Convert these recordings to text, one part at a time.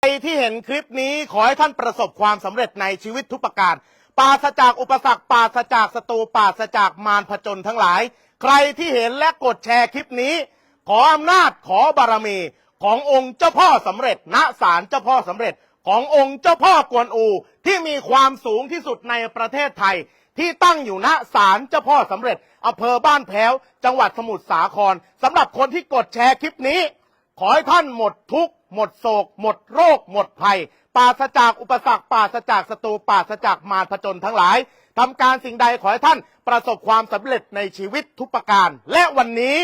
ใครที่เห็นคลิปนี้ขอให้ท่านประสบความสำเร็จในชีวิตทุกประการ ปราศจากอุปสรรค ปราศจากศัตรู ปราศจากมารผจญทั้งหลาย ใครที่เห็นและกดแชร์คลิปนี้ ขออำนาจขอบารมี ขององค์เจ้าพ่อสำเร็จ ณศาลเจ้าพ่อสำเร็จ ขององค์เจ้าพ่อกวนอู ที่มีความสูงที่สุดในประเทศไทย ที่ตั้งอยู่ณศาลเจ้าพ่อสำเร็จอำเภอบ้านแพ้ว จังหวัดสมุทรสาครสำหรับคนที่กดแชร์คลิปนี้ ขอให้ท่านหมดทุกข์หมดโศก หมดโรค หมดภัยปราศจากอุปสรรคปราศจากศัตรูปราศจากมารผจญทั้งหลายทำการสิ่งใดขอให้ท่านประสบความสำเร็จในชีวิตทุกประการ และวันนี้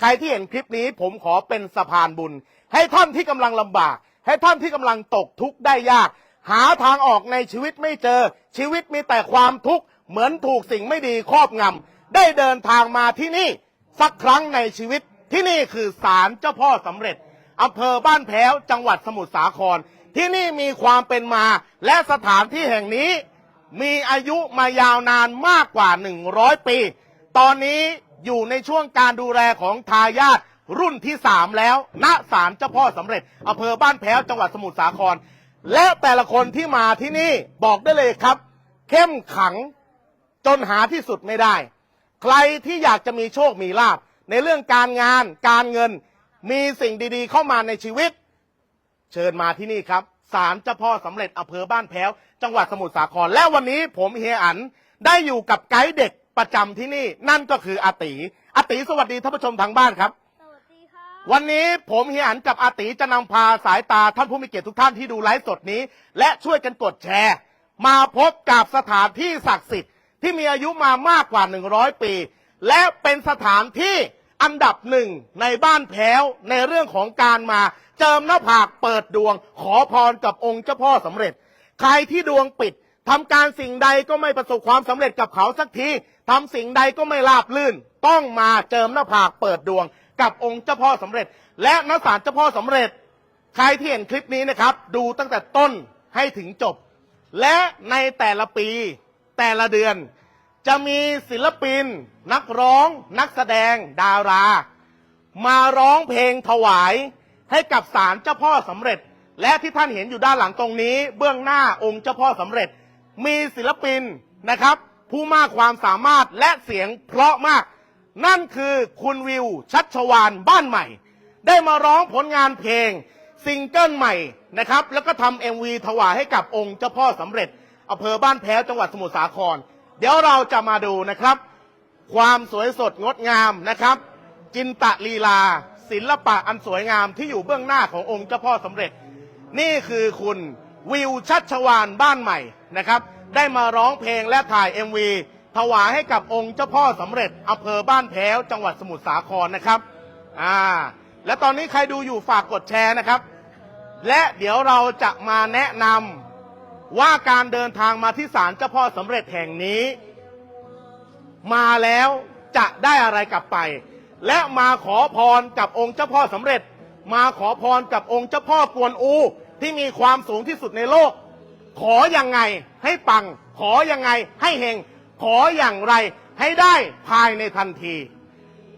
ใครที่เห็นคลิปนี้ผมขอเป็นสะพานบุญ ให้ท่านที่กำลังลำบาก ให้ท่านที่กำลังตกทุกข์ได้ยาก หาทางออกในชีวิตไม่เจอ ชีวิตมีแต่ความทุกข์เหมือนถูกสิ่งไม่ดีครอบงำได้เดินทางมาที่นี่สักครั้งในชีวิต ที่นี่คือศาลเจ้าพ่อสำเร็จอำเภอบ้านแพ้วจังหวัดสมุทรสาคร ที่นี่มีความเป็นมาและสถานที่แห่งนี้ มีอายุมายาวนานมากกว่า 100 ปี ตอนนี้อยู่ในช่วงการดูแลของทายาทรุ่นที่ 3 แล้ว ณศาลเจ้าพ่อสำเร็จอำเภอบ้านแพ้วจังหวัดสมุทรสาคร และแต่ละคนที่มาที่นี่บอกได้เลยครับ เข้มขังจนหาที่สุดไม่ได้ ใครที่อยากจะมีโชคมีลาภ ในเรื่องการงานการเงินมีสิ่งดีๆ เข้ามาในชีวิต เชิญมาที่นี่ครับศาลเจ้าพ่อสำเร็จอำเภอบ้านแพ้ว จังหวัดสมุทรสาคร และวันนี้ผมเฮียอันได้อยู่กับไกด์เด็กประจำที่นี่ นั่นก็คืออาติอาติสวัสดีท่านผู้ชมทางบ้านครับ สวัสดีครับวันนี้ผมเฮียอันกับอาติจะนำพาสายตาท่านผู้มีเกียรติทุกท่านที่ดูไลฟ์สดนี้ และช่วยกันกดแชร์ มาพบกับสถานที่ศักดิ์สิทธิ์ที่มีอายุมามากกว่า 100 ปี และเป็นสถานที่อันดับหนึ่งในบ้านแพ้วในเรื่องของการมา เจิมหน้าผากเปิดดวง ขอพรกับองค์เจ้าพ่อสำเร็จ ใครที่ดวงปิดทำการสิ่งใดก็ไม่ประสบความสำเร็จกับเขาสักทีทำสิ่งใดก็ไม่ราบลื่น ต้องมาเจิมหน้าผากเปิดดวง กับองค์เจ้าพ่อสำเร็จ และนักสารเจ้าพ่อสำเร็จ ใครที่เห็นคลิปนี้นะครับ ดูตั้งแต่ต้นให้ถึงจบ และในแต่ละปีแต่ละเดือน จะมีศิลปิน นักร้อง นักแสดง ดารา มาร้องเพลงถวายให้กับศาลเจ้าพ่อสำเร็จ และที่ท่านเห็นอยู่ด้านหลังตรงนี้ เบื้องหน้าองค์เจ้าพ่อสำเร็จ มีศิลปินนะครับ ผู้มากความสามารถและเสียงเพราะมาก นั่นคือคุณวิว ชัชวานบ้านใหม่ ได้มาร้องผลงานเพลงซิงเกิลใหม่นะครับ แล้วก็ทำเอ็มวีถวายให้กับองค์เจ้าพ่อสำเร็จอำเภอบ้านแพ้วจังหวัดสมุทรสาคร เดี๋ยวเราจะมาดูนะครับ ความสวยสดงดงามนะครับ จินตะลีลา ศิลปะอันสวยงามที่อยู่เบื้องหน้าขององค์เจ้าพ่อสำเร็จ นี่คือคุณวิวชัชวานบ้านใหม่นะครับ ได้มาร้องเพลงและถ่าย MV ถวายให้กับองค์เจ้าพ่อสำเร็จอำเภอบ้านแพ้วจังหวัดสมุทรสาครนะครับอ่าและตอนนี้ใครดูอยู่ฝากกดแชร์นะครับ และเดี๋ยวเราจะมาแนะนำ ว่าการเดินทางมาที่ศาลเจ้าพ่อสำเร็จแห่งนี้ มาแล้วจะได้อะไรกลับไป และมาขอพรกับองค์เจ้าพ่อสำเร็จ มาขอพรกับองค์เจ้าพ่อกวนอู ที่มีความสูงที่สุดในโลก ขออย่างไงให้ปัง ขออย่างไงให้เฮงขออย่างไรให้ได้ภายในทันที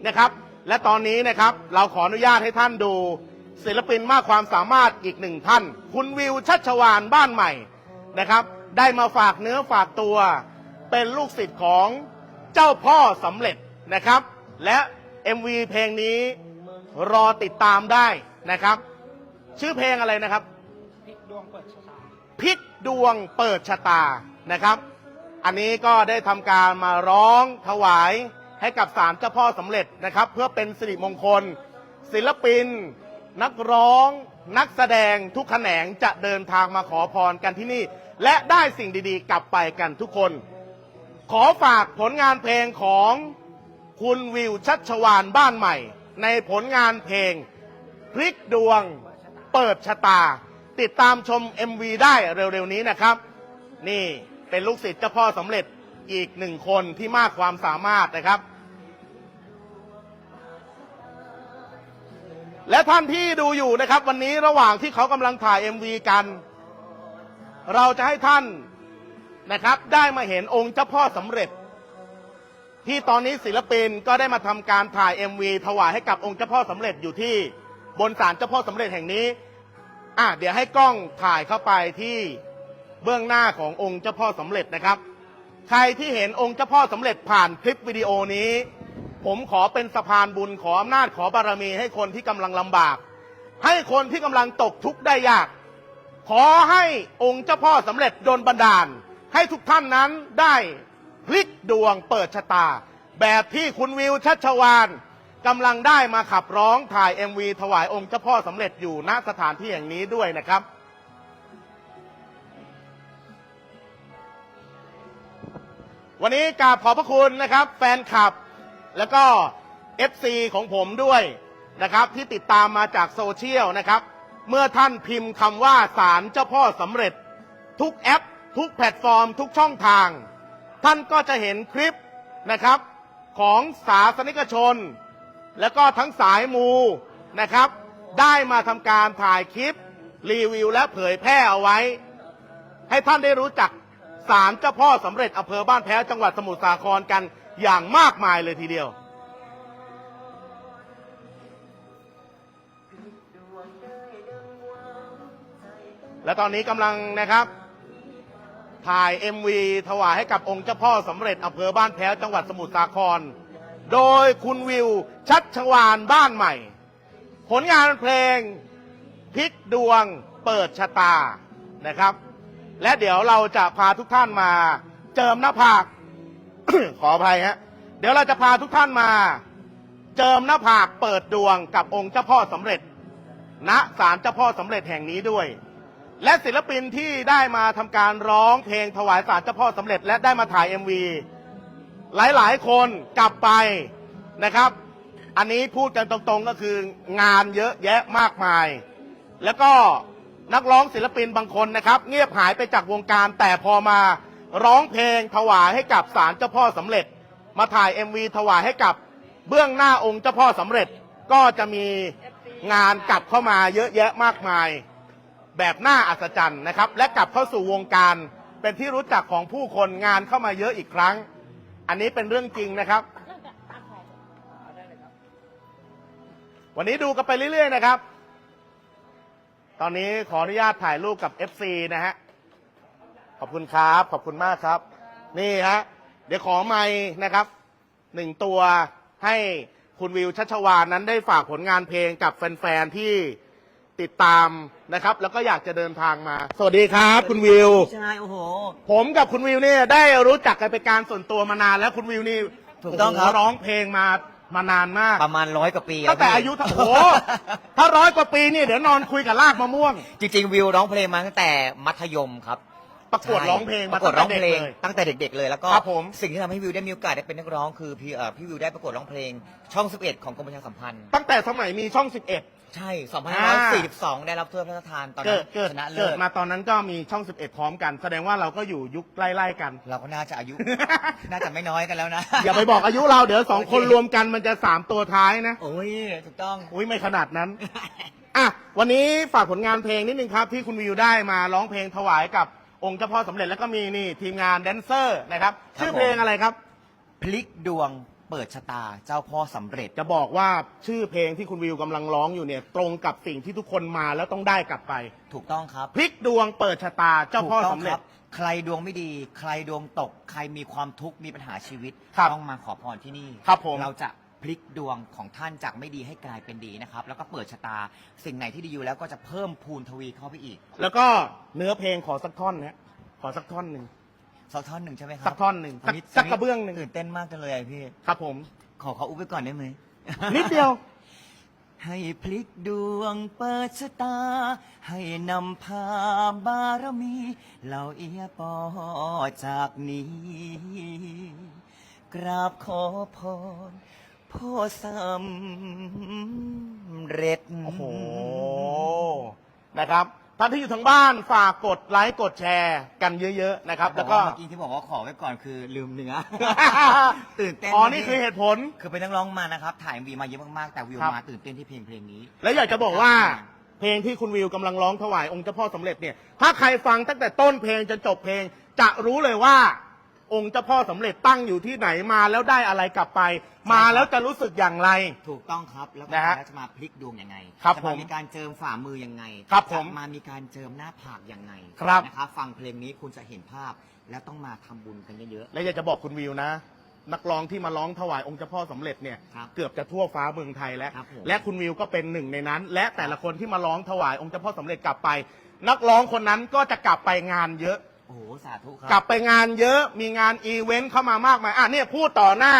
นะครับ และตอนนี้นะครับเราขออนุญาตให้ท่านดูศิลปินมากความสามารถอีกหนึ่งท่าน คุณวิวชัชวานบ้านใหม่ นะครับ ได้มาฝากเนื้อฝากตัว เป็นลูกศิษย์ของเจ้าพ่อสำเร็จนะครับ และ MV เพลงนี้รอติดตามได้นะครับ ชื่อเพลงอะไรนะครับพลิกดวงเปิดชะตาพลิกดวงเปิดชะตานะครับ อันนี้ก็ได้ทำการมาร้องถวายให้กับศาลเจ้าพ่อสำเร็จนะครับ เพื่อเป็นสิริมงคล ศิลปิน นักร้อง นักแสดงทุกแขนงจะเดินทางมาขอพรกันที่นี่ และได้สิ่งดีๆ กลับไปกันทุกคน ขอฝากผลงานเพลงของคุณวิวชัชวานบ้านใหม่ ในผลงานเพลง พลิกดวงเปิดชะตา ติดตามชม MV ได้เร็วๆนี้นะครับ นี่เป็นลูกศิษย์เจ้าพ่อสำเร็จอีกหนึ่งคนที่มากความสามารถนะครับ และท่านที่ดูอยู่นะครับ วันนี้ระหว่างที่เขากำลังถ่าย MV กัน เราจะให้ท่านนะครับ ได้มาเห็นองค์เจ้าพ่อสำเร็จ ที่ตอนนี้ศิลปินก็ได้มาทำการถ่าย MV ถวายให้กับองค์เจ้าพ่อสำเร็จอยู่ที่บนศาลเจ้าพ่อสำเร็จแห่งนี้อะเดี๋ยวให้กล้องถ่ายเข้าไปที่เบื้องหน้าขององค์เจ้าพ่อสำเร็จนะครับ ใครที่เห็นองค์เจ้าพ่อสำเร็จผ่านคลิปวิดีโอนี้ ผมขอเป็นสะพานบุญขออำนาจขอบารมีให้คนที่กำลังลำบาก ให้คนที่กำลังตกทุกข์ได้ยาก ขอให้องค์เจ้าพ่อสำเร็จโดนบันดาล ให้ทุกท่านนั้นได้พลิกดวงเปิดชะตา แบบที่คุณวิวชัชวานกำลังได้มาขับร้องถ่าย MV ถวายองค์เจ้าพ่อสำเร็จอยู่ณสถานที่แห่งนี้ด้วยนะครับวันนี้กราบขอบพระคุณนะครับ แฟนคลับ แล้วก็ FC ของผมด้วยนะครับ ที่ติดตามมาจากโซเชียลนะครับ เมื่อท่านพิมพ์คำว่าสารเจ้าพ่อสำเร็จ ทุกแอป ทุกแพลตฟอร์ม ทุกช่องทาง ท่านก็จะเห็นคลิปนะครับ ของสาสนิกชน แล้วก็ทั้งสายมูนะครับ ได้มาทำการถ่ายคลิป รีวิวและเผยแพร่เอาไว้ ให้ท่านได้รู้จักศาลเจ้าพ่อสำเร็จอำเภอบ้านแพ้วจังหวัดสมุทรสาครกัน อย่างมากมายเลยทีเดียว และตอนนี้กำลังนะครับ ถ่าย MV ถวายให้กับองค์เจ้าพ่อสำเร็จอำเภอบ้านแพ้วจังหวัดสมุทรสาคร โดยคุณวิว ชัดชวานบ้านใหม่ ผลงานเพลงพลิกดวงเปิดชะตานะครับ และเดี๋ยวเราจะพาทุกท่านมาเจิมหน้าผาก ขออภัยฮะ เดี๋ยวเราจะพาทุกท่านมา เจิมหน้าผากเปิดดวงกับองค์เจ้าพ่อสำเร็จ ณศาลเจ้าพ่อสำเร็จแห่งนี้ด้วย และศิลปินที่ได้มาทำการร้องเพลงถวายศาลเจ้าพ่อสำเร็จ และได้มาถ่าย MV หลายๆ คนกลับไปนะครับ อันนี้พูดกันตรงๆก็คืองานเยอะแยะมากมาย แล้วก็นักร้องศิลปินบางคนนะครับ เงียบหายไปจากวงการแต่พอมา ร้องเพลงถวายให้กับศาลเจ้าพ่อสำเร็จ มาถ่าย MV ถวายให้กับเบื้องหน้าองค์เจ้าพ่อสำเร็จก็จะมีงานกลับเข้ามาเยอะแยะมากมาย แบบน่าอัศจรรย์นะครับ และกลับเข้าสู่วงการเป็นที่รู้จักของผู้คนงานเข้ามาเยอะอีกครั้ง อันนี้เป็นเรื่องจริงนะครับ วันนี้ดูกันไปเรื่อยๆนะครับ ตอนนี้ขออนุญาตถ่ายรูปกับ FC นะฮะ ขอบคุณครับ ขอบคุณมากครับ นี่ฮะเดี๋ยวขอไม้นะครับหนึ่งตัวให้คุณวิวชัชวานนั้นได้ฝากผลงานเพลงกับแฟนๆที่ติดตามนะครับ แล้วก็อยากจะเดินทางมา สวัสดีครับ คุณวิว ใช่โอ้โห ผมกับคุณวิวเนี่ยได้รู้จักกันเป็นการส่วนตัวมานานแล้วคุณวิวนี่ถูกต้องครับ โโหร้องเพลงมามานานมากประมาณร้อยกว่าปีตั้งแต่ครับอายุเท่าโอ้โหถ้าร้อยกว่าปีนี่เดี๋ยวนอนคุยกับลากมะม่วง จริงๆ วิวร้องเพลงมาตั้งแต่มัธยมครับ ประกวดร้องเพลงปมาระกวดร้องเพลงตั้งแต่เด็กเลยตั้งแต่เด็กๆเลยแล้วก็ครับผม สิ่งที่ทำให้วิวได้มีโอกาสได้เป็นนักร้องคือพี่เอ่อพี่วิวได้ประกวดร้องเพลง ช่อง 11 ของกรมประชาสัมพันธ์ ตั้งแต่สมัยมีช่อง 11 ใช่อ่า2542 ได้รับถ้วยพระราชทานตอนเกินั้ดนเกิดชนะเลิเกิดศมาตอนนั้นก็มีช่อง 11 พร้อมกัน แสดงว่าเราก็อยู่ยุคใกล้ๆกัน เราก็น่าจะอายุ น่าจะไม่น้อยกันแล้วนะอย่าไปบอกอายุเราเดี๋ยวสองคนรวมกันมันจะสามตัวท้ายนะ โอ้ยถูกต้อง อุ้ยไม่ขนาดนั้น อะ วันนี้ฝากผลงานเพลงนิดนึงครับ ที่คุณวิวได้มาร้องเพลงถวายกับ องค์เจ้าพ่อสำเร็จแล้วก็มีนี่ทีมงานแดนเซอร์นะครับ ครับชื่อเพลงอะไรครับ พลิกดวงเปิดชะตาเจ้าพ่อสำเร็จ จะบอกว่าชื่อเพลงที่คุณวิวกำลังร้องอยู่เนี่ย ตรงกับสิ่งที่ทุกคนมาแล้วต้องได้กลับไป ถูกต้องครับพลิกดวงเปิดชะตาเจ้าพ่อถูกต้สำงเร็คจ บใครดวงไม่ดี ใครดวงตก ใครมีความทุกข์มีปัญหาชีวิต ครับต้องมาขอพรที่นี่ครับผม เราจะ พลิกดวงของท่านจากไม่ดีให้กลายเป็นดีนะครับ แล้วก็เปิดชะตาสิ่งไหนที่ดีอยู่แล้วก็จะเพิ่มพูนทวีเข้าไปอีกแล้วก็เนื้อเพลงขอสักท่อนนะขอสักท่อนหนึ่งสักท่อนหนึ่งใช่ไหมครัสักท่อนหนึ่งสักนนี้สักกระเบื้องหนึ่งตื่นเต้นมากจังเลยอะพี่ ครับผม ขอเขาอุ้ไปก่อนได้ไหม นิดเดียว ให้พลิกดวงเปิดชะตา ให้นำพาบารมีเหล่าเอียปอจากนี้ กราบขอพร พ่อสำเร็จ โอ้โห นะครับ ท่านที่อยู่ทางบ้านฝากกดไลค์กดแชร์กันเยอะ ๆ นะครับ แล้แล้ววก็ก็ เมื่อกี้ที่บอกว่าขอไว้ก่อนคือลืมเนื้อ ตื่นเต้นอ๋อ นี่คือเหตุผล คือเป็นนักร้องมานะครับ ถ่ายวีมาเยอะมาก ๆ แต่วิวครับ มาตื่นเต้นที่เพลงเพลงนี้ แล้วอยากจะบอกว่า เพลงที่คุณวิวกำลังร้องถวายองค์เจ้าพ่อสำเร็จเนี่ย ถ้าใครฟังตั้งแต่ต้นเพลงจนจบเพลง จะรู้เลยว่า องค์เจ้าพ่อสำเร็จตั้งอยู่ที่ไหนมาแล้วได้อะไรกลับไป มาแล้วจะรู้สึกอย่างไร ถูกต้องครับ แล้วก็นะฮะแล้วจะมาพลิกดวงยังไงครับจะผมมีการเจิมฝ่ามือยังไงครับผมจะมามีการเจิมหน้าผากยังไงครับ นะครับฟังเพลงนี้คุณจะเห็นภาพแล้วต้องมาทำบุญกันเยอะ และอยากจะบอกคุณวิวนะ นักร้องที่มาร้องถวายองค์เจ้าพ่อสำเร็จเนี่ยครับเกือบจะทั่วฟ้าเมืองไทยแล้ว ครับผมและคุณวิวก็เป็นหนึ่งในนั้น และแต่ละคนที่มาร้องถวายองค์เจ้าพ่อสำเร็จกลับไป นักร้องคนนั้นก็จะกลับไปงานเยอะๆ โอ้โหสาธุครักลับไปงานเยอะมีงานอีเวนต์เข้ามามากมายอะเนี่ยพูดต่อหน้า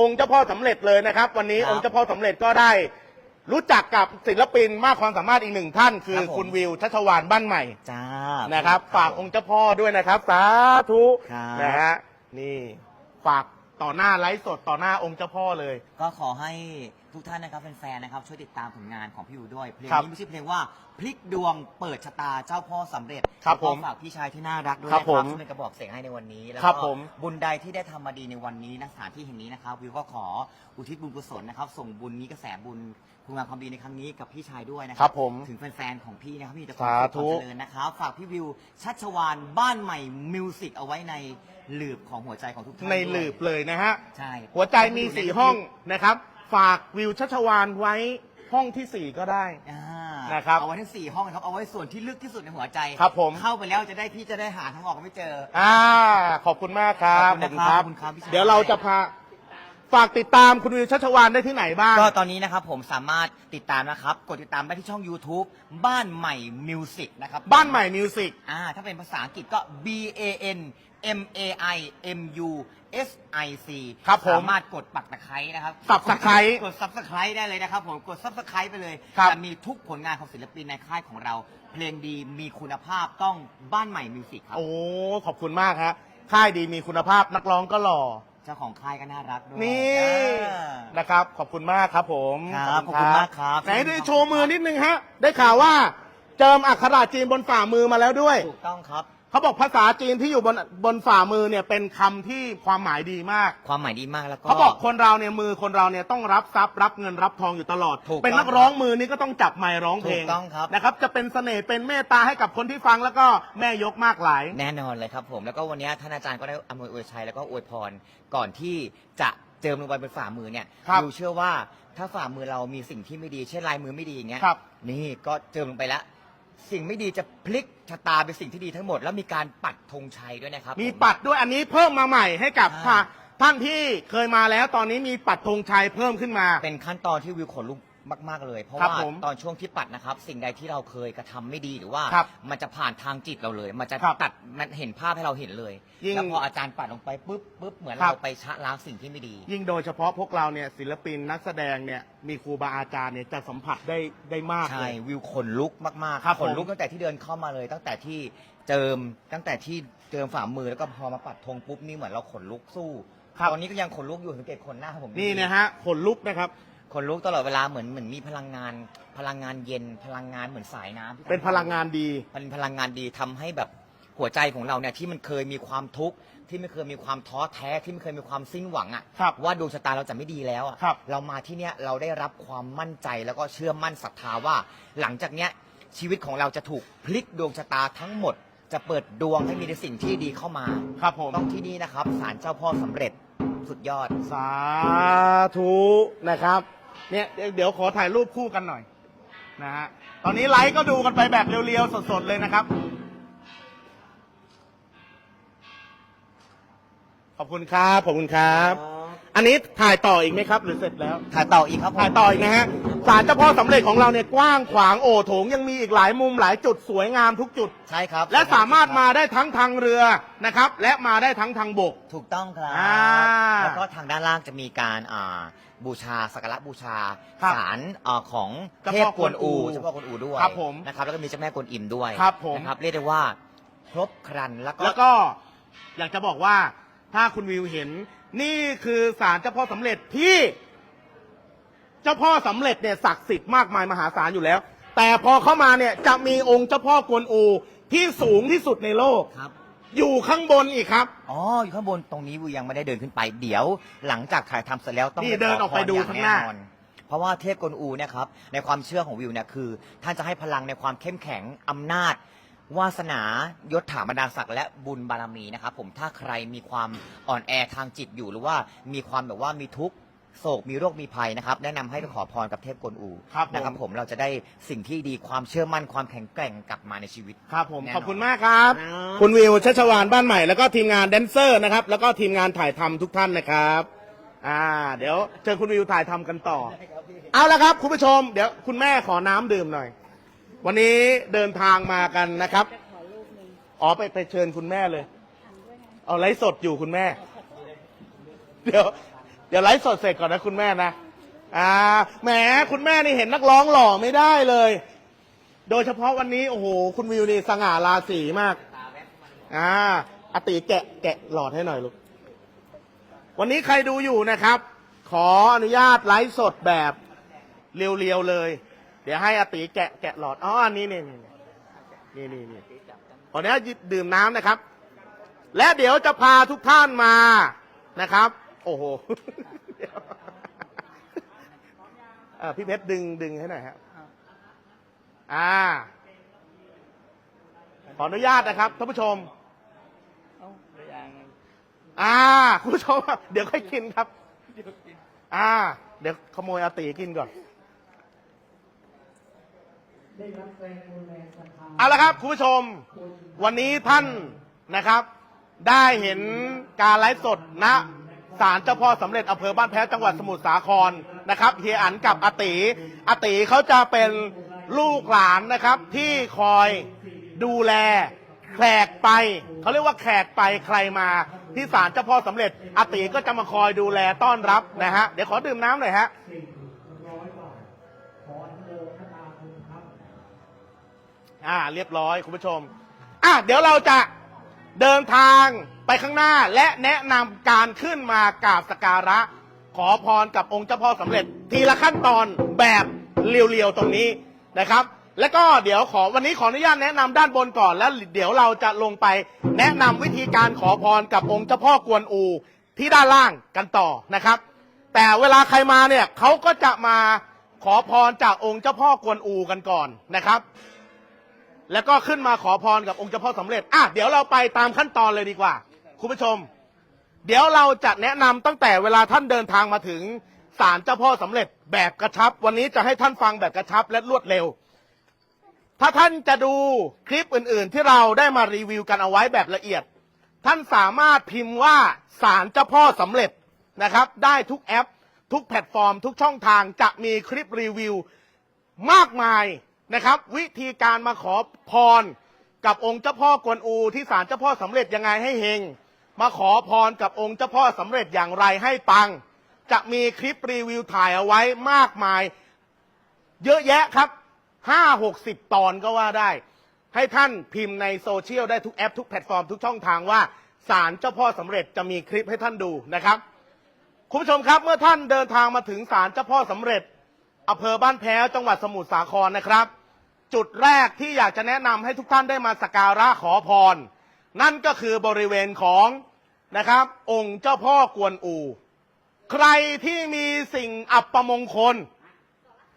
องค์เจ้าพ่อสำเร็จเลยนะครับ วันนี้ครับองค์เจ้าพ่อสำเร็จก็ได้ รู้จักกับศิลปินมากความสามารถอีกหนึ่งท่าน คือครับผมคุณวิวชัชวานบ้านใหม่ จ้า นะครับฝากองค์เจ้าพ่อด้วยนะครับ สาธุครับ นะฮะนี่ฝากต่อหน้าไลฟ์สดต่อหน้าองค์เจ้าพ่อเลย ก็ขอให้ ทุกท่านนะครับแฟนๆนะครับช่วยติดตามผลงานของพี่วิวด้วยเพลงครับนี้มีชื่อเพลงว่าพลิกดวงเปิดชะตาเจ้าพ่อสำเร็จครับแล้วก็ผมฝากพี่ชายที่น่ารักด้วยครันะบคผรับมที่เป็นกระบอกเสียงให้ในวันนี้แล้วครับก็ผม บุญใดที่ได้ทำมาดีในวันนี้ณสถานที่แห่งนี้นะครับวิวก็ขออุทิศบุญกุศลนะครับส่งบุญนี้กระแสบุญคุณงามความดีในครั้งนี้กับพี่ชายด้วยนะคครัรับผม ถึงแฟนๆของพี่นะครับพี่แต่คสาวามธุสุขความเจริญนะครับ ฝากพี่วิวชัชวานบ้านใหม่มิวสิกเอาไว้ในหลืบของหัวใจของทุกท่านในด้วยหลืบเลยนะฮะ ใช่หัวใจมีสี่ห้องนะครับ ฝากวิวชัชวานไว้ห้องที่สี่ก็ได้ อ่านะครับเอาไว้ทั้งสี่ห้องนะครับ เอาไว้ส่วนที่ลึกที่สุดในหัวใจครับผม เข้าไปแล้วจะได้พี่จะได้หาทางออกไม่เจอ อ่าขอบคุณมากครับขอบคุณนะครับขอบคุณครับพี่ชาย เดี๋ยวเราจะพาฝากติดตามคุณวิวชัชวานได้ที่ไหนบ้าง ก็ตอนนี้นะครับผมสามารถติดตามนะครับ กดติดตามได้ที่ช่อง YouTube บ้านใหม่มิวสิกนะครับบ้านใหม่มิวสิก อ่าถ้าเป็นภาษาอังกฤษก็ B A N M A I M U S I C ครับผมสามารถกดปักตะไคร้นะครับ Subscribe กด subscribe ได้เลยนะครับผมกด subscribe ไปเลยครับ จะมีทุกผลงานของศิลปินในค่ายของเรา เพลงดีมีคุณภาพต้องบ้านใหม่มิวสิกครับ โอ้ขอบคุณมากฮะค่ายดีมีคุณภาพนักร้องก็หล่อ เจ้าของค่ายก็น่ารักด้วยนี่อ่า นะครับ ขอบคุณมากครับผมครับขอบคุณมากครับไหนได้โชว์มือนิดนึงฮะ ได้ข่าวว่าเจิมอักขระจีนบนฝ่ามือมาแล้วด้วย ถูกต้องครับ เขาบอกภาษาจีนที่อยู่บนบนฝ่ามือเนี่ยเป็นคำที่ความหมายดีมาก ความหมายดีมากแล้วก็ เขาบอกคนเราเนี่ยมือคนเราเนี่ยต้องรับทรัพย์รับเงินรับทองอยู่ตลอด ถูกต้องเป็นนักร้องมือนี่ก็ต้องจับไมค์ร้องเพลงถูกต้องครับ นะครับ จะเป็นเสน่ห์เป็นเมตตาให้กับคนที่ฟังแล้วก็แม่ยกมากหลาย แน่นอนเลยครับผม แล้วก็วันนี้ท่านอาจารย์ก็ได้อำนวยอวยชัยแล้วก็อวยพรก่อนที่จะเจิมลงไปบนฝ่ามือเนี่ยครับยูเชื่อว่าถ้าฝ่ามือเรามีสิ่งที่ไม่ดี เช่นลายมือไม่ดีอย่างเงี้ยครับ นี่ก็เจิมลงไปแล้ว สิ่งไม่ดีจะพลิกชะตาเป็นสิ่งที่ดีทั้งหมด แล้วมีการปัดธงชัยด้วยนะครับมีผปัดด้วยอันนี้เพิ่มมาใหม่ให้กับอ่าท่านที่เคยมาแล้วตอนนี้มีปัดธงชัยเพิ่มขึ้นมา เป็นขั้นตอนที่วิวขนลุก มากๆเลย เพราะครับว่าผมตอนช่วงที่ปัดนะครับ สิ่งใดที่เราเคยกระทำไม่ดีหรือว่า ครับมันจะผ่านทางจิตเราเลย มันจะครับตัดมันเห็นภาพให้เราเห็นเลยยิ่งแล้วพออาจารย์ปัดลงไปปุ๊บปุ๊บเหมือนครับ เราไปชะล้างสิ่งที่ไม่ดี ยิ่งโดยเฉพาะพวกเราเนี่ยศิลปินนักแสดงเนี่ยมีครูบาอาจารย์เนี่ยจะสัมผัสได้ได้มากเลใช่ย วิวขนลุกมากๆครับขนลุกผมตั้งแต่ที่เดินเข้ามาเลย ตั้งแต่ที่เจิมตั้งแต่ที่เจิมฝ่ามือแล้วก็พอมาปัดธงปุ๊บนี่เหมือนเราขนลุกสู้ตอนนี้ก็ยังขนลุกอยู่สังเกตขนหน้าผมนี่นะฮะขนลุกนะครับ ขนลุกตลอดเวลาเหมือนเหมือนมีพลังงาน พลังงานเย็นพลังงานเหมือนสายน้ำที่เป็นพลังงานดีมันพลังงานดีทำให้แบบหัวใจของเราเนี่ยที่มันเคยมีความทุกข์ที่ไม่เคยมีความท้อแท้ที่ไม่เคยมีความสิ้นหวังครัอะ่ะบว่าดวงชะตาเราจะไม่ดีแล้วอะครับเรามาที่เนี่ยเราได้รับความมั่นใจแล้วก็เชื่อมั่นศรัทธาว่า หลังจากเนี้ยชีวิตของเราจะถูกพลิกดวงชะตาทั้งหมด จะเปิดดวงให้มีในสิ่งที่ดีเข้ามาครับผม ต้องที่นี่นะครับศาลเจ้าพ่อสำเร็จสุดยอด สาธุนะครับ เนี่ยเดี๋ยวขอถ่ายรูปคู่กันหน่อยนะฮะตอนนี้ไลฟ์ก็ดูกันไปแบบเรียวๆ สดๆ เลยนะครับ ขอบคุณครับ ขอบคุณครับ อันนี้ถ่ายต่ออีกไหมครับ หรือเสร็จแล้ว ถ่ายต่ออีกครับผมถ่ายต่ออีกนะฮะศาลเจ้าพ่อสำเร็จของเราเนี่ยกว้างขวางโอโถงยังมีอีกหลายมุมหลายจุดสวยงามทุกจุด ใช่ครับและสามารถมาได้ทั้งทางเรือนะครับ และมาได้ทั้งทางบก ถูกต้องครับ อ่าแล้วก็ทางด้านล่างจะมีการอ่าบูชาสักการะบูชาครับศาลอ่าของเจ้าเทพ่พอกวนอูกวนอูเจ้าพ่อกวนอูด้วยครับผมนะครับแล้วก็มีเจ้าแม่กวนอิมด้วยครับผม นะครับเรียกได้ว่าครบครันแล้วก็ แล้วก็อยากจะบอกว่าถ้าคุณวิวเห็น นี่คือศาลเจ้าพ่อสำเร็จที่ เจ้าพ่อสำเร็จเนี่ยศักดิ์สิทธิ์มากมายมหาศาลอยู่แล้ว แต่พอเข้ามาเนี่ยจะมีองค์เจ้าพ่อกวนอูที่สูงที่สุดในโลก ครับ อยู่ข้างบนอีกครับ อ๋อ อยู่ข้างบนตรงนี้วิวยังไม่ได้เดินขึ้นไป เดี๋ยวหลังจากถ่ายทำเสร็จแล้วต้องนี่เดินออกไปดูขพรข้างหน้า อย่แเพราะว่าเทพกวนอูเนี่ยครับในความเชื่อของวิวเนี่ยคือ ท่านจะให้พลังในความเข้มแข็งอำนาจ วาสนายศถาบรรดาศักดิ์และบุญบารมีนะครับผมถ้าใครมีความอ่อนแอทางจิตอยู่หรือว่ามีความแบบว่ามีทุกข์โศกมีโรคมีภัยนะครับแนะนำให้ไปขอพรกับเทพกวนอูครับผม นะครับผมเราจะได้สิ่งที่ดีความเชื่อมั่นความแข็งแกร่งกลับมาในชีวิต ครับผมแน่นอนขอบคุณมากครับ ครับ คุณวิวชัชวานบ้านใหม่แล้วก็ทีมงานแดนเซอร์นะครับ แล้วก็ทีมงานถ่ายทำทุกท่านนะครับ อ่า เดี๋ยวเชิญคุณวิวถ่ายทำกันต่อ เอาละครับ คุณผู้ชม เดี๋ยวคุณแม่ขอน้ำดื่มหน่อย วันนี้เดินทางมากันนะครับอ๋อไปไปเชิญคุณแม่เลยเอาไลฟ์สดอยู่คุณแม่ เดี๋ยว เดี๋ยวไลฟ์สดเสร็จก่อนนะคุณแม่นะ อ่า แหม คุณแม่นี่เห็นนักร้องหล่อไม่ได้เลย โดยเฉพาะวันนี้ โอ้โห คุณวิวนี่สง่าราศีมาก อ่าอาติแกะแกะหลอดให้หน่อยลูก วันนี้ใครดูอยู่นะครับ ขออนุญาตไลฟ์สดแบบเรียวๆเลย เดี๋ยวให้อาติแกะแกะหลอด อ๋ออันนี้นี่นี่นี่นี่นี่ขออนุญาตดื่มน้ำนะครับ และเดี๋ยวจะพาทุกท่านมานะครับ โอ้โหเดี๋ยวเอ่อพี่เพชรดึงดึงให้หน่อยครับอ่า ขออนุญาตนะครับท่านผู้ชมอ่าคุณผู้ชม เดี๋ยวค่อยกินครับ อ่า เดี๋ยวขโมยอาตีกินก่อน เอาละครับคุณผู้ชม วันนี้ท่านนะครับ ได้เห็นการไลฟ์สดณศาลเจ้าพ่อสำเร็จอำเภอบ้านแพ้จังหวัดสมุทรสาครนะครับเฮียอันกับอาติอาติเขาจะเป็นลูกหลานนะครับ ที่คอยดูแลแขกไปเขาเรียกว่าแขกไปใครมา ที่ศาลเจ้าพ่อสำเร็จอาติก็จะมาคอยดูแลต้อนรับนะฮะเดี๋ยวขอดื่มน้ำหน่อยฮะ อ่า เรียบร้อยคุณผู้ชม อะเดี๋ยวเราจะเดินทางไปข้างหน้าและแนะนำการขึ้นมากราบสกการะ ขอพรกับองค์เจ้าพ่อสำเร็จ ทีละขั้นตอนแบบเรียวๆตรงนี้นะครับ แล้วก็เดี๋ยวขอวันนี้ขออนุญาตแนะนำด้านบนก่อนแล้วเดี๋ยวเราจะลงไปแนะนำวิธีการขอพรกับองค์เจ้าพ่อกวนอู ที่ด้านล่างกันต่อนะครับ แต่เวลาใครมาเนี่ยเขาก็จะมาขอพรจากองค์เจ้าพ่อกวนอูกันก่อนนะครับ แล้วก็ขึ้นมาขอพรกับองค์เจ้าพ่อสำเร็จอะเดี๋ยวเราไปตามขั้นตอนเลยดีกว่า คุณผู้ชม เดี๋ยวเราจะแนะนำตั้งแต่เวลาท่านเดินทางมาถึงศาลเจ้าพ่อสำเร็จแบบกระชับ วันนี้จะให้ท่านฟังแบบกระชับและรวดเร็ว ถ้าท่านจะดูคลิปอื่น ๆ ที่เราได้มารีวิวกันเอาไว้แบบละเอียด ท่านสามารถพิมพ์ว่าศาลเจ้าพ่อสำเร็จนะครับ ได้ทุกแอป ทุกแพลตฟอร์ม ทุกช่องทางจะมีคลิปรีวิว มากมาย นะครับ วิธีการมาขอพรกับองค์เจ้าพ่อกวนอูที่ศาลเจ้าพ่อสำเร็จยังไงให้เฮงมาขอพรกับองค์เจ้าพ่อสำเร็จอย่างไรให้ปัง จะมีคลิปรีวิวถ่ายเอาไว้มากมาย เยอะแยะครับห้าหกสิบตอนก็ว่าได้ ให้ท่านพิมพ์ในโซเชียลได้ทุกแอปทุกแพลตฟอร์มทุกช่องทางว่าศาลเจ้าพ่อสำเร็จจะมีคลิปให้ท่านดูนะครับคุณผู้ชมครับเมื่อท่านเดินทางมาถึงศาลเจ้าพ่อสำเร็จอำเภอบ้านแพ้วจังหวัดสมุทรสาครนะครับ จุดแรกที่อยากจะแนะนำให้ทุกท่านได้มาสักการะขอพร นั่นก็คือบริเวณของนะครับ องค์เจ้าพ่อกวนอู ใครที่มีสิ่งอัปมงคล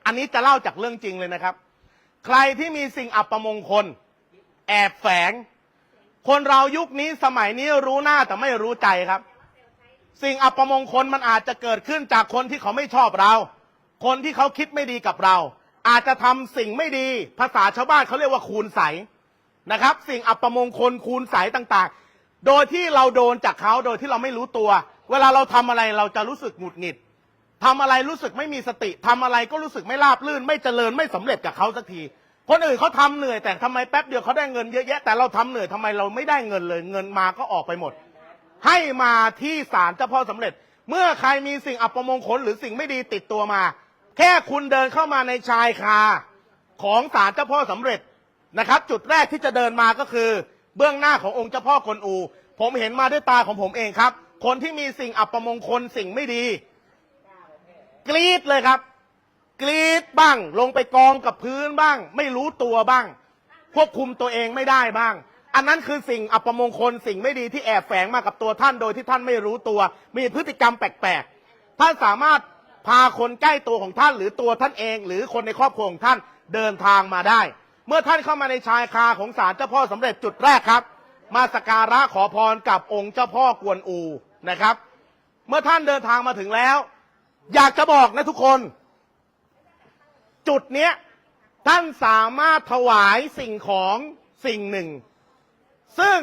อันนี้จะเล่าจากเรื่องจริงเลยนะครับ ใครที่มีสิ่งอัปมงคล แอบแฝง คนเรายุคนี้สมัยนี้รู้หน้าแต่ไม่รู้ใจครับ สิ่งอัปมงคลมันอาจจะเกิดขึ้นจากคนที่เขาไม่ชอบเรา คนที่เขาคิดไม่ดีกับเรา อาจจะทำสิ่งไม่ดี ภาษาชาวบ้านเขาเรียกว่าคูณใสนะครับ สิ่งอัปมงคลคูณใสต่างๆ โดยที่เราโดนจากเขาโดยที่เราไม่รู้ตัว เวลาเราทำอะไรเราจะรู้สึกหงุดหงิดทำอะไรรู้สึกไม่มีสติทำอะไรก็รู้สึกไม่ราบรื่น ไม่เจริญไม่สำเร็จกับเขาสักที คนอื่นเขาทำเหนื่อยแต่ทำไมแป๊บเดียวเขาได้เงินเยอะแยะแต่เราทำเหนื่อยทำไมเราไม่ได้เงินเลย เงินมาก็ออกไปหมด ให้มาที่ศาลเจ้าพ่อสำเร็จ เมื่อใครมีสิ่งอัปมงคลหรือสิ่งไม่ดีติดตัวมา แค่คุณเดินเข้ามาในชายคาของศาลเจ้าพ่อสำเร็จนะครับ จุดแรกที่จะเดินมาก็คือ เบื้องหน้าขององค์เจ้าพ่อกวนอู ผมเห็นมาด้วยตาของผมเองครับ คนที่มีสิ่งอัปมงคลสิ่งไม่ดี กรีดเลยครับ กรีดบ้าง ลงไปกองกับพื้นบ้าง ไม่รู้ตัวบ้าง ควบคุมตัวเองไม่ได้บ้าง อันนั้นคือสิ่งอัปมงคลสิ่งไม่ดีที่แอบแฝงมากับตัวท่านโดยที่ท่านไม่รู้ตัว มีพฤติกรรมแปลกๆท่านสามารถ พาคนใกล้ตัวของท่าน หรือตัวท่านเอง หรือคนในครอบครัวของท่านเดินทางมาได้ เมื่อท่านเข้ามาในชายคาของศาลเจ้าพ่อสำเร็จจุดแรกครับ มาสักการะขอพรกับองค์เจ้าพ่อกวนอูนะครับ เมื่อท่านเดินทางมาถึงแล้ว อยากจะบอกนะทุกคน จุดเนี้ยท่านสามารถถวายสิ่งของสิ่งหนึ่ง ซึ่ง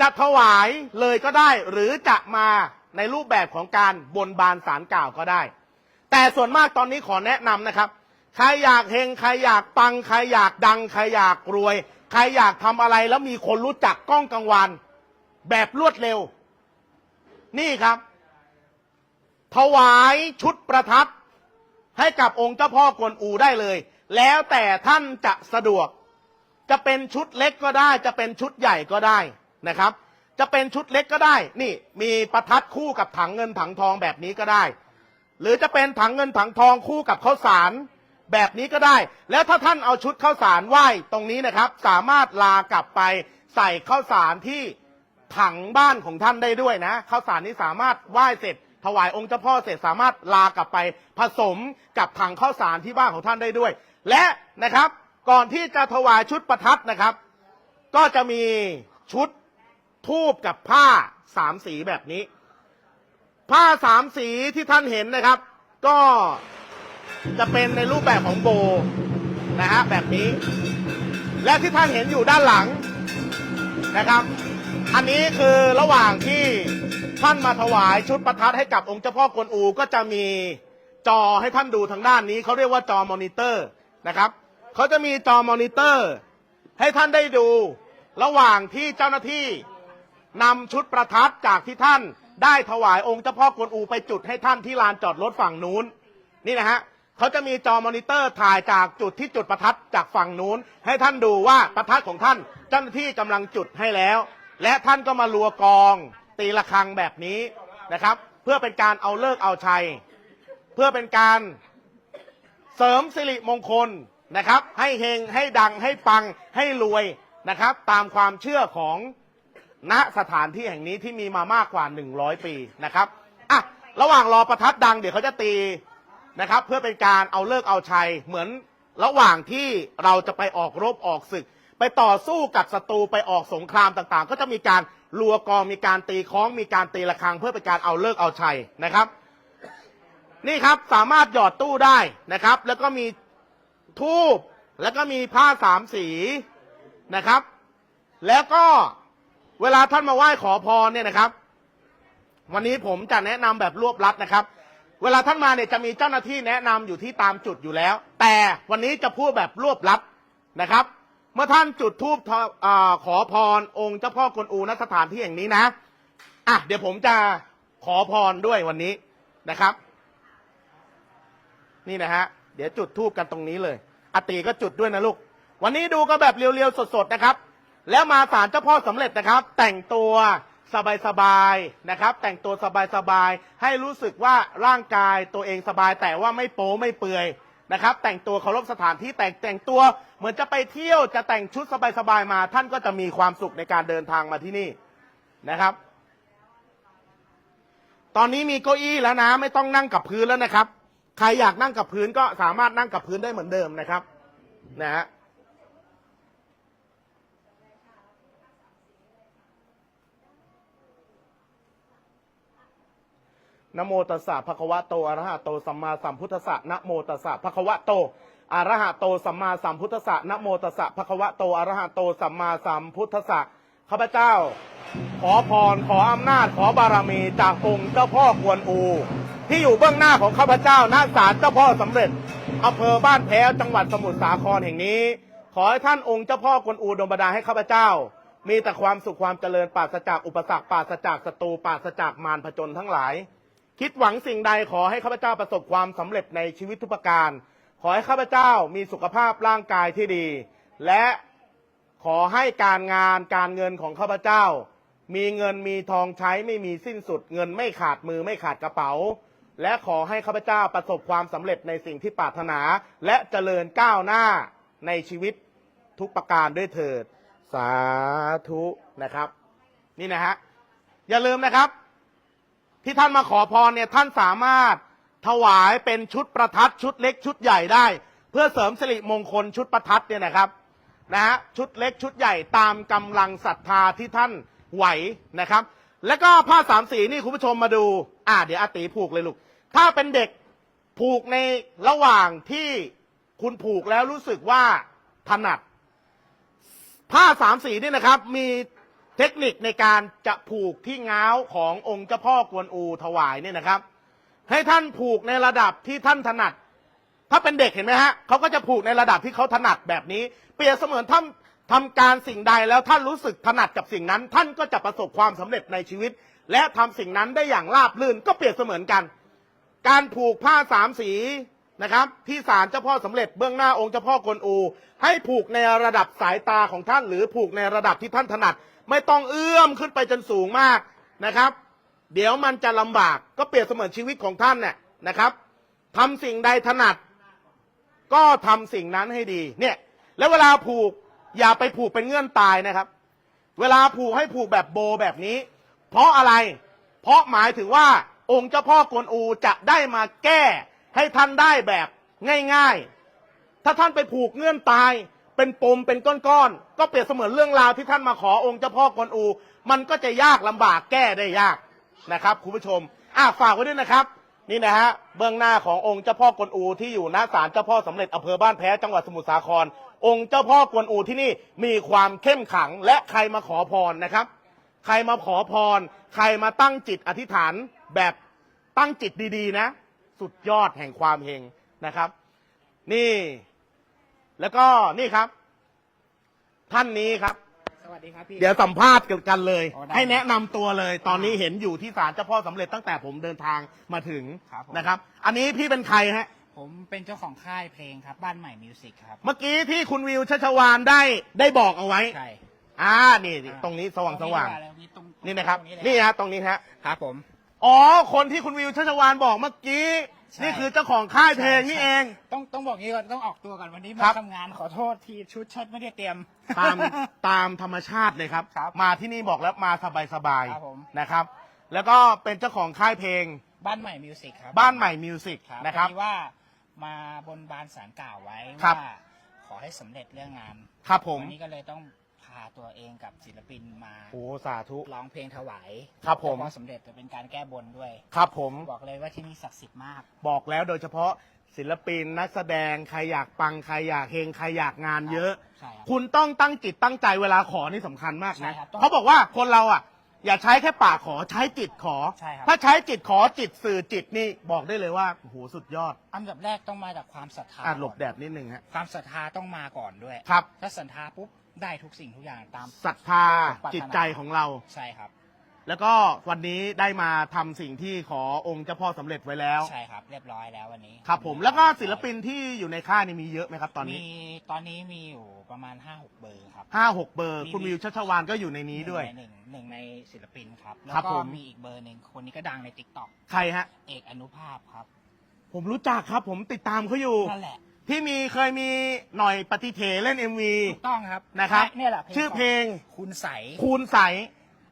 จะถวายเลยก็ได้หรือจะมา ในรูปแบบของการบนบานสารกล่าวก็ได้ แต่ส่วนมากตอนนี้ขอแนะนำนะครับ ใครอยากเฮงใครอยากปัง ใครอยากดัง ใครอยากรวย ใครอยากทำอะไรแล้วมีคนรู้จักกล้องกลางวันแบบรวดเร็ว นี่ครับ ถวายชุดประทัดให้กับองค์เจ้าพ่อกวนอูได้เลย แล้วแต่ท่านจะสะดวก จะเป็นชุดเล็กก็ได้ จะเป็นชุดใหญ่ก็ได้นะครับ จะเป็นชุดเล็กก็ได้ นี่มีประทัดคู่กับถังเงินถังทองแบบนี้ก็ได้ หรือจะเป็นถังเงินถังทองคู่กับข้าวสารแบบนี้ก็ได้ แล้วถ้าท่านเอาชุดข้าวสารไหว้ตรงนี้นะครับ สามารถลากลับไปใส่ข้าวสารที่ถังบ้านของท่านได้ด้วยนะข้าวสารนี้สามารถไหว้เสร็จ ถวายองค์เจ้าพ่อเสร็จสามารถลากลับไปผสมกับถังข้าวสารที่บ้านของท่านได้ด้วย และนะครับก่อนที่จะถวายชุดประทัดนะครับ ก็จะมีชุด ทูบกับผ้าสามสีแบบนี้ ผ้าสามสีที่ท่านเห็นนะครับ ก็จะเป็นในรูปแบบของโบนะฮะแบบนี้ และที่ท่านเห็นอยู่ด้านหลังนะครับ อันนี้คือระหว่างที่ท่านมาถวายชุดประทัดให้กับองค์เจ้าพ่อกวนอูก็จะมีจอให้ท่านดูทางด้านนี้เขาเรียกว่าจอมอนิเตอร์นะครับเขาจะมีจอมอนิเตอร์ ให้ท่านได้ดูระหว่างที่เจ้าหน้าที่ นำชุดประทัดจากที่ท่าน ได้ถวายองค์เจ้าพ่อกวนอูไปจุดให้ท่านที่ลานจอดรถฝั่งนู้น นี่นะฮะเขาจะมีจอมอนิเตอร์ถ่ายจากจุดที่จุดประทัดจากฝั่งนู้น ให้ท่านดูว่าประทัดของท่านเจ้าหน้าที่กำลังจุดให้แล้ว และท่านก็มารัวกอง ตีระฆังแบบนี้นะครับ เพื่อเป็นการเอาเลิกเอาชัย เพื่อเป็นการเสริมสิริมงคลนะครับ ให้เฮงให้ดังให้ปังให้รวยนะครับ ตามความเชื่อของ ณสถานที่แห่งนี้ที่มีมามากกว่า 100 ปีนะครับอะระหว่างรอประทัดดังเดี๋ยวเขาจะตีนะครับ เพื่อเป็นการเอาเลิกเอาชัยเหมือนระหว่างที่เราจะไปออกรบออกศึก ไปต่อสู้กับศัตรูไปออกสงครามต่างๆ ก็จะมีการรัวกองมีการตีคล้องมีการตีระฆัง เพื่อเป็นการเอาเลิกเอาชัยนะครับ นี่ครับสามารถหยอดตู้ได้นะครับ แล้วก็มีทูบแล้วก็มีผ้าสามสีนะครับ แล้วก็ เวลาท่านมาไหว้ขอพรเนี่ยนะครับ วันนี้ผมจะแนะนำแบบรวบลัดนะครับ เวลาท่านมาเนี่ยจะมีเจ้าหน้าที่แนะนำอยู่ที่ตามจุดอยู่แล้ว แต่วันนี้จะพูดแบบรวบลัดนะครับ เมื่อท่านจุดทูบขอพรองค์เจ้าพ่อกวนอูณสถานที่แห่งนี้นะอะเดี๋ยวผมจะขอพรด้วยวันนี้นะครับ นี่นะฮะเดี๋ยวจุดทูบกันตรงนี้เลยอตีก็จุดด้วยนะลูก วันนี้ดูกันแบบเรียวๆสดๆนะครับ แล้วมาศาลเจ้าพ่อสำเร็จนะครับ แต่งตัวสบายๆนะครับ แต่งตัวสบายๆให้รู้สึกว่าร่างกายตัวเองสบาย แต่ว่าไม่โป๊ไม่เปื่อยนะครับ แต่งตัวเคารพสถานที่แต่งแต่งตัว เหมือนจะไปเที่ยวจะแต่งชุดสบายๆมา ท่านก็จะมีความสุขในการเดินทางมาที่นี่นะครับ ตอนนี้มีเก้าอี้แล้วนะ ไม่ต้องนั่งกับพื้นแล้วนะครับ ใครอยากนั่งกับพื้นก็สามารถนั่งกับพื้นได้เหมือนเดิมนะครับ นะฮะ นะโมตัสสะภะคะวะโตอะระหะโตสัมมาสัมพุทธัสสะนะโมตัสสะภะคะวะโตอะระหะโตสัมมาสัมพุทธัสสะนะโมตัสสะภะคะวะโตอะระหะโตสัมมาสัมพุทธัสสะข้าพเจ้า ขอพรขออำนาจขอบารมีจากองค์เจ้าพ่อกวนอู ที่อยู่เบื้องหน้าของข้าพเจ้าณศาลเจ้าพ่อสำเร็จอำเภอบ้านแพ้วจังหวัดสมุทรสาครแห่งนี้ ขอให้ท่านองค์เจ้าพ่อกวนอูดลบันดาลให้ข้าพเจ้า มีแต่ความสุขความเจริญปราศจากอุปสรรคปราศจากศัตรูปราศจากมารผจญทั้งหลาย คิดหวังสิ่งใดขอให้ข้าพเจ้าประสบความสำเร็จในชีวิตทุกประการ ขอให้ข้าพเจ้ามีสุขภาพร่างกายที่ดี และขอให้การงานการเงินของข้าพเจ้า มีเงินมีทองใช้ไม่มีสิ้นสุด เงินไม่ขาดมือไม่ขาดกระเป๋า และขอให้ข้าพเจ้าประสบความสำเร็จในสิ่งที่ปรารถนา และเจริญก้าวหน้าในชีวิตทุกประการด้วยเถิด สาธุนะครับ นี่นะฮะอย่าลืมนะครับ ที่ท่านมาขอพรเนี่ยท่านสามารถถวายเป็นชุดประทัดชุดเล็กชุดใหญ่ได้ เพื่อเสริมสิริมงคลชุดประทัดเนี่ยนะครับนะฮะชุดเล็กชุดใหญ่ตามกำลังศรัทธาที่ท่านไหวนะครับ แล้วก็ผ้าสามสีนี่คุณผู้ชมมาดู อ่าเดี๋ยวอาตีผูกเลยลูกถ้าเป็นเด็กผูกในระหว่างที่คุณผูกแล้วรู้สึกว่าถนัด ผ้าสามสีนี่นะครับ มี เทคนิคในการจะผูกที่ง้าวขององค์เจ้าพ่อกวนอูถวายเนี่ยนะครับ ให้ท่านผูกในระดับที่ท่านถนัด ถ้าเป็นเด็กเห็นไหมฮะเขาก็จะผูกในระดับที่เขาถนัดแบบนี้ เปรียบเสมือนท่านทำการสิ่งใดแล้วท่านรู้สึกถนัดกับสิ่งนั้น ท่านก็จะประสบความสำเร็จในชีวิต และทำสิ่งนั้นได้อย่างราบรื่นก็เปรียบเสมือนกัน การผูกผ้าสามสีนะครับที่ศาลเจ้าพ่อสำเร็จเบื้องหน้าองค์เจ้าพ่อกวนอู ให้ผูกในระดับสายตาของท่าน หรือผูกในระดับที่ท่านถนัด ไม่ต้องเอื้อมขึ้นไปจนสูงมากนะครับ เดี๋ยวมันจะลำบากก็เปรียบเสมือนชีวิตของท่านเนี่ยนะครับทำสิ่งใดถนัด ก็ทำสิ่งนั้นให้ดีเนี่ยแล้วเวลาผูกอย่าไปผูกเป็นเงื่อนตายนะครับ เวลาผูกให้ผูกแบบโบแบบนี้ เพราะอะไร เพราะหมายถึงว่าองค์เจ้าพ่อกวนอูจะได้มาแก้ให้ท่านได้แบบง่าย ๆ ถ้าท่านไปผูกเงื่อนตาย เป็นปมเป็นก้อนๆก็เปรียบเสมือนเรื่องราวที่ท่านมาขอองค์เจ้าพ่อกวนอู มันก็จะยากลำบากแก้ได้ยากนะครับคุณผู้ชมอะฝากไว้ด้วยนะครับ นี่นะฮะเบื้องหน้าขององค์เจ้าพ่อกวนอูที่อยู่หน้าศาลเจ้าพ่อสำเร็จอำเภอบ้านแพ้จังหวัดสมุทรสาคร องค์เจ้าพ่อกวนอูที่นี่มีความเข้มขังและใครมาขอพรนะครับ ใครมาขอพร ใครมาตั้งจิตอธิษฐานแบบตั้งจิตดีๆนะ สุดยอดแห่งความเฮงนะครับ นี่ แล้วก็นี่ครับ ท่านนี้ครับ สวัสดีครับพี่ เดี๋ยวสัมภาษณ์กันเลย อ๋อได้ให้แนะนำตัวเลย ตอนนี้เห็นอยู่ที่ศาลเจ้าพ่อสำเร็จตั้งแต่ผมเดินทางมาถึงครับผม นะครับ อันนี้พี่เป็นใครฮะ ผมเป็นเจ้าของค่ายเพลงครับ บ้านใหม่มิวสิกครับ เมื่อกี้ที่คุณวิวชัชวานได้ได้บอกเอาไว้ ใช่อ่า นี่นี่ตรงนี้สว่างสว่างตรงนี้ตรงนี่นะครับ ตงเลยนี่ฮะตรงนี้ฮะ ครับผม อ๋อ คนที่คุณวิวชัชวานบอกเมื่อกี้ ใช่ นี่คือเจ้าของค่ายเพลงนี่เอง ต้องต้องบอกงี้ก่อนต้องออกตัวก่อนวันนี้ครัมาบ ทำงานขอโทษที่ชุดเชิดไม่ได้เตรียม ตามตามธรรมชาติเลยครับ ครับมาที่นี่บอกแล้วมาสบายสบายๆครับผม นะครับ แล้วก็เป็นเจ้าของค่ายเพลงบ้านใหม่มิวสิกครับบ้านใหม่มิวสิกครับนะครับ พอดีว่ามาบนบานสารกล่าวไว้ครับ ว่าขอให้สำเร็จเรื่องงานครับผม วันนี้ก็เลยต้อง พาตัวเองกับศิลปินมาโอ้สาธุ ร้องเพลงถวายครับผมแล้วก็สำเร็จจะเป็นการแก้บนด้วย ครับผมบอกเลยว่าที่นี่ศักดิ์สิทธิ์มาก บอกแล้วโดยเฉพาะศิลปินนักแสดงใครอยากปังใครอยากเฮงใครอยากงานเยอะ ใช่ครับคุณต้องตั้งจิตตั้งใจเวลาขอนี่สำคัญมากใช่นะครับต้องเขาบอกว่าคนเราอะ อย่าใช้แค่ปากขอใช้จิตขอ ใช่ครับ ถ้าใช้จิตขอจิตสื่อจิตนี่บอกได้เลยว่าโอ้โหสุดยอดอันดับแรกต้องมาจากความศรัทธาอะหลบก่อนแดดนิดนึงฮะความศรัทธาต้องมาก่อนด้วย ครับ ถ้าศรัทธาปุ๊บ ได้ทุกสิ่งทุกอย่างตาม ศรัทธาปรารถนา จิตใจของเรา ใช่ครับ แล้วก็วันนี้ได้มาทำสิ่งที่ขอองค์เจ้าพ่อสำเร็จไว้แล้ว ใช่ครับ เรียบร้อยแล้ววันนี้ครับผมแล้วก็ศิลปินที่อยู่ในค่ายนี่มีเยอะไหมครับตอนนี้มีตอนนี้มีอยู่ประมาณ5 6เบอร์ครับ ห้าหกเบอร์ มี คุณวิวชัชวานก็อยู่ในนี้ด้วย หนึ่งในหนึ่งหนึ่งในศิลปินครับ แล้วครับก็ผม มีอีกเบอร์หนึ่งคนนี้ก็ดังในติ๊กต็อกใครฮะ เอกอนุภาพครับผมรู้จักครับผมติดตามเขาอยู่ นั่นแหละ ที่มีเคยมีหน่อยปฏิเทเล่น MV ถูกต้องครับนะครับเนี่ยแหละชื่อเพลงคุณใส คูณใส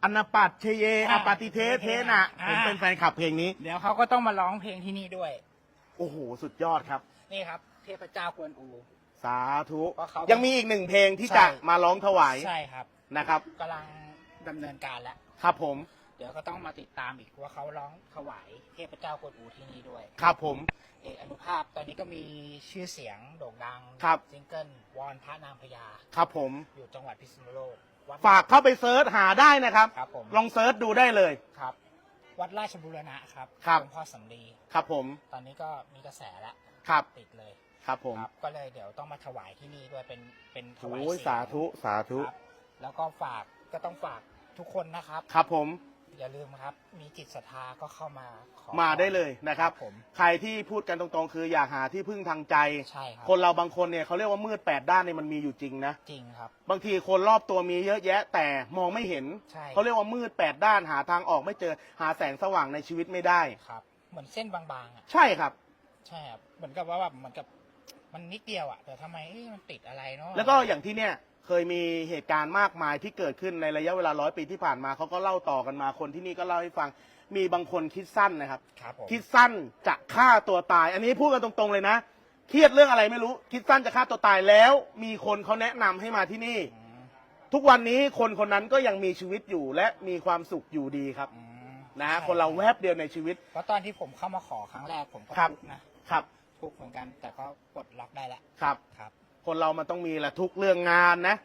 อนาปัตเชเยออ่าปฏิเทเทนะอ่า ผมเป็นแฟนคลับเพลงนี้ เดี๋ยวเขาก็ต้องมาร้องเพลงที่นี่ด้วย โอ้โห สุดยอดครับ นี่ครับ เทพเจ้ากวนอู สาธุ เพราะเขายัยังมีอีกหนึ่งเพลงที่ใช่ จะมาร้องถวายใช่ครับนะครับ กำลังดำเนินการแล้ว ครับผม เดี๋ยวก็ต้องมาติดตามอีกว่าเขาร้องถวายเทพเจ้ากวนอูที่นี่ด้วย ครับผม เอกอนุภาพตอนนี้ก็มีชื่อเสียงโด่งดังครับ ซิงเกิลวอนพระนางพญาครับผม อยู่จังหวัดพิษณุโลกวัดฝากเข้าไปเซิร์ชหาได้นะครับ ครับผมลองเซิร์ชดูได้เลย ครับ วัดราชบุรณะครับครับ หลวงพ่อสำลีครับผม ตอนนี้ก็มีกระแสแล้วครับ ติดเลยครับผมครับก็เลยเดี๋ยวต้องมาถวายที่นี่ด้วยเป็นเป็นถวายโอ้ยเสียงสาธุ สาธุ ครับแล้วก็ฝากก็ต้องฝากทุกคนนะครับ ครับผม อย่าลืมครับ มีจิตศรัทธาก็เข้ามาขอมาได้เลยนะครับ ผม ใครที่พูดกันตรงๆ คืออยากหาที่พึ่งทางใจ ใช่ครับคนเราบางคนเนี่ยเขาเรียกว่ามืดแปดด้านเนี่ยมันมีอยู่จริงนะ จริงครับ บางทีคนรอบตัวมีเยอะแยะ แต่มองไม่เห็น ใช่ เขาเรียกว่ามืดแปดด้านหาทางออกไม่เจอหาแสงสว่างในชีวิตไม่ได้ ครับ เหมือนเส้นบางๆอะใช่ครับ ใช่ครับเหมือนกับว่าแบบเหมือนกับมันนิดเดียวอะแต่ทำไมเอ๊ะมันติดอะไรเนาะแล้วก็อย่างที่เนี่ย เคยมีเหตุการณ์มากมายที่เกิดขึ้นในระยะเวลาร้อยปีที่ผ่านมาเขาก็เล่าต่อกันมา คนที่นี่ก็เล่าให้ฟังมีบางคนคิดสั้นนะครับ ครับผมคิดสั้นจะฆ่าตัวตาย อันนี้พูดกันตรงๆเลยนะ เครียดเรื่องอะไรไม่รู้ คิดสั้นจะฆ่าตัวตายแล้ว มีคนเขาแนะนำให้มาที่นี่ อืมทุกวันนี้คนคนนั้นก็ยังมีชีวิตอยู่และมีความสุขอยู่ดีครับ อืมนะฮะใช่คนเราแวบเดียวในชีวิต เพราะตอนที่ผมเข้ามาขอครั้งแรกผมก็ครับ ทุกข์นะครับ ทุกข์เหมือนกัน แต่ก็ปลดล็อกได้แล้วครับ ครับ คนเรามันต้องมีแหละทุกเรื่องงานนะ